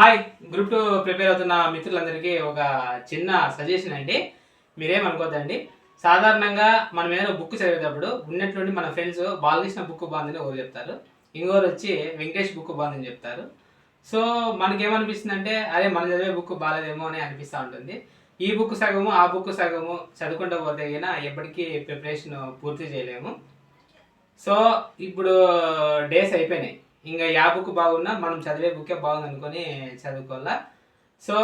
Hi group two prepare అవుతున్న మిత్రులందరికీ ఒక చిన్న సజెషన్ అండి. మీరేమనుకోద్దండి సాధారణంగా మనం ఏదైనా బుక్ చదివేటప్పుడు ఉన్నటువంటి మన ఫ్రెండ్స్ బాలకృష్ణ బుక్ బాగుందని ఒకరు చెప్తారు. ఇంకోరు వచ్చి వెంకటేష్ బుక్ బాగుందని చెప్తారు. సో మనకేమనిపిస్తుంది అంటే అరే మన చదివే బుక్ బాగాలేదేమో అని అనిపిస్తూ ఉంటుంది. ఈ బుక్ సగము ఆ బుక్ సగము చదువుకుంటూ పోతే అయినా ఎప్పటికీ ప్రిపరేషన్ పూర్తి చేయలేము. సో ఇప్పుడు డేస్ అయిపోయినాయి. ఇంకా యా బుక్ బాగున్నా మనం చదివే బుక్కే బాగుంది అనుకొని చదువుకోవాలా. సో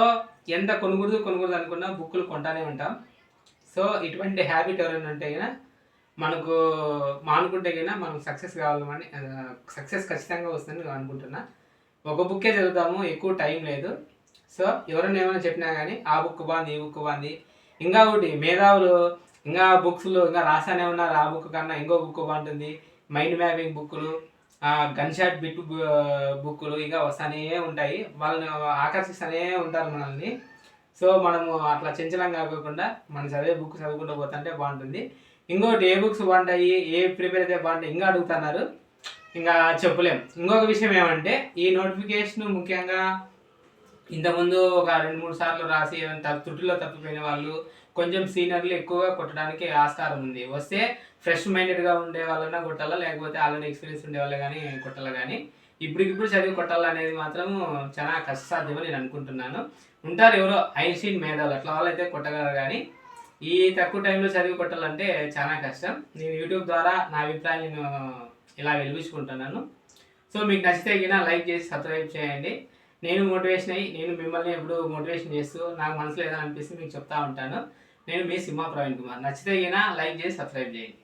ఎంత కొనుగోలు కొనుగోలు అనుకున్నా బుక్కులు కొంటానే ఉంటాం. సో ఇటువంటి హ్యాబిట్ ఎవరైనా ఉంటే కనుక మనకు మానుకుంటే కనుక మనం సక్సెస్ కావాలని సక్సెస్ ఖచ్చితంగా వస్తుందని అనుకుంటున్నా. ఒక బుక్కే చదువుతాము ఎక్కువ టైం లేదు. సో ఎవరైనా ఏమైనా చెప్పినా కానీ ఆ బుక్ బాగుంది ఈ బుక్ బాగుంది. ఇంకా ఒకటి మేధావులు ఇంకా బుక్స్లో ఇంకా రాసానే ఉన్నారు ఆ బుక్ కన్నా ఇంకో బుక్ బాగుంటుంది. మైండ్ మ్యాపింగ్ బుక్కులు గన్ షాట్ బిట్ బుక్కులు ఇక వస్తానే ఉంటాయి. వాళ్ళని ఆకర్షిస్తూనే ఉంటారు మనల్ని. సో మనము అట్లా చంచలం కాకుండా మనం చదివే బుక్ చదువుకుంటూ పోతుంటే బాగుంటుంది. ఇంకోటి ఏ బుక్స్ బాగుంటాయి ఏ ప్రిపేర్ అయితే బాగుంటాయి ఇంకా అడుగుతున్నారు. ఇంకా చెప్పలేం. ఇంకొక విషయం ఏమంటే ఈ నోటిఫికేషన్ ముఖ్యంగా ఇంతకుముందు ఒక రెండు మూడు సార్లు రాసి తుట్టులో తప్పిపోయిన వాళ్ళు కొంచెం సీనియర్లు ఎక్కువగా కొట్టడానికి ఆస్కారం ఉంది. వస్తే ఫ్రెష్ మైండెడ్గా ఉండే వాళ్ళన్నా కొట్టాలా? లేకపోతే ఆల్రెడీ ఎక్స్పీరియన్స్ ఉండే వాళ్ళు కానీ కొట్టాలా కానీ ఇప్పటికిప్పుడు చదివి కొట్టాలనేది మాత్రం చాలా కష్టసాధ్యమని నేను అనుకుంటున్నాను. ఉంటారు ఎవరో ఐన్స్టీన్ మేధావులు అట్లా వాళ్ళైతే కొట్టగలరు కానీ ఈ తక్కువ టైంలో చదివి కొట్టాలంటే చాలా కష్టం. నేను యూట్యూబ్ ద్వారా నా అభిప్రాయం నేను ఇలా వెలిపించుకుంటున్నాను సో మీకు నచ్చితే గిన లైక్ చేసి సబ్స్క్రైబ్ చేయండి. నేను మోటివేషన్ అయ్యి నేను మిమ్మల్ని ఎప్పుడు మోటివేషన్ చేస్తూ నాకు మనసులో ఏదైనా అనిపిస్తే మీకు చెప్తా ఉంటాను. నేను మీ సింహ ప్రవీణ్ కుమార్. నచ్చితే అయినా లైక్ చేసి సబ్స్క్రైబ్ చేయండి.